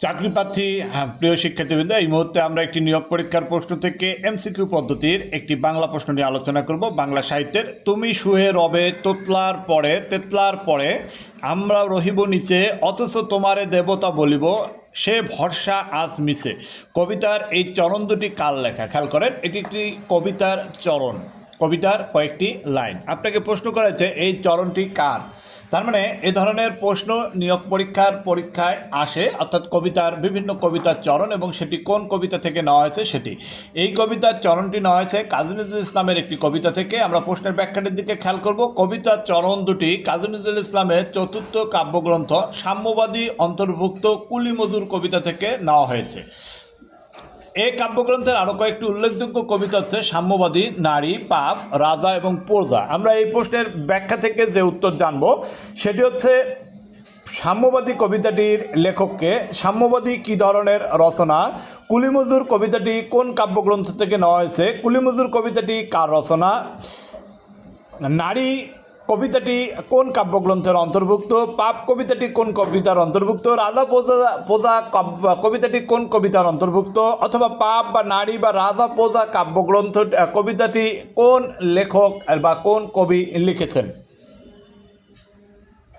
চাকরি প্রার্থী হ্যাঁ, প্রিয় শিক্ষার্থীবৃন্দ এই মুহূর্তে আমরা একটি নিয়োগ পরীক্ষার প্রশ্ন থেকে এমসিকিউ পদ্ধতির একটি বাংলা প্রশ্ন নিয়ে আলোচনা করব। বাংলা সাহিত্যের তুমি শুয়ে রবে তোতলার পরে তেতলার পরে আমরা রহিব নিচে অথচ তোমারে দেবতা বলিব সে ভরসা আজ মিশে কবিতার এই চরণ দুটি কাল লেখা খেয়াল করেন এটি একটি কবিতার চরণ। কবিতার কয়েকটি লাইন। আপনাকে প্রশ্ন করেছে এই চরণটি কার? তার মানে এ ধরনের প্রশ্ন নিয়োগ পরীক্ষার পরীক্ষায় আসে, অর্থাৎ কবিতার বিভিন্ন কবিতার চরণ এবং সেটি কোন কবিতা থেকে নেওয়া হয়েছে সেটি। এই কবিতার চরণটি নেওয়া হয়েছে কাজী নজরুল ইসলামের একটি কবিতা থেকে। আমরা প্রশ্নের ব্যাখ্যাটির দিকে খেয়াল করব। কবিতার চরণ দুটি কাজী নজরুল ইসলামের চতুর্থ কাব্যগ্রন্থ সাম্যবাদী অন্তর্ভুক্ত কুলিমজুর কবিতা থেকে নেওয়া হয়েছে। এই কাব্যগ্রন্থের আরও কয়েকটি উল্লেখযোগ্য কবিতা হচ্ছে সাম্যবাদী, নারী, পাপ, রাজা এবং প্রজা। আমরা এই প্রশ্নের ব্যাখ্যা থেকে যে উত্তর জানব, সেটি হচ্ছে সাম্যবাদী কবিতাটির লেখককে সাম্যবাদী কী ধরনের রচনা, কুলিমজুর কবিতাটি কোন কাব্যগ্রন্থ থেকে নেওয়া হয়েছে, কুলিমজুর কবিতাটি কার রচনা, নারী কবিতাটি কোন কাব্যগ্রন্থের অন্তর্ভুক্ত? পাপ কবিতাটি কোন কবিতার অন্তর্ভুক্ত? রাজা প্রজা প্রজা কবিতাটি কোন কবিতার অন্তর্ভুক্ত? অথবা পাপ বা নারী বা রাজা প্রজা কাব্যগ্রন্থ কবিতাটি কোন লেখক বা কোন কবি লিখেছেন?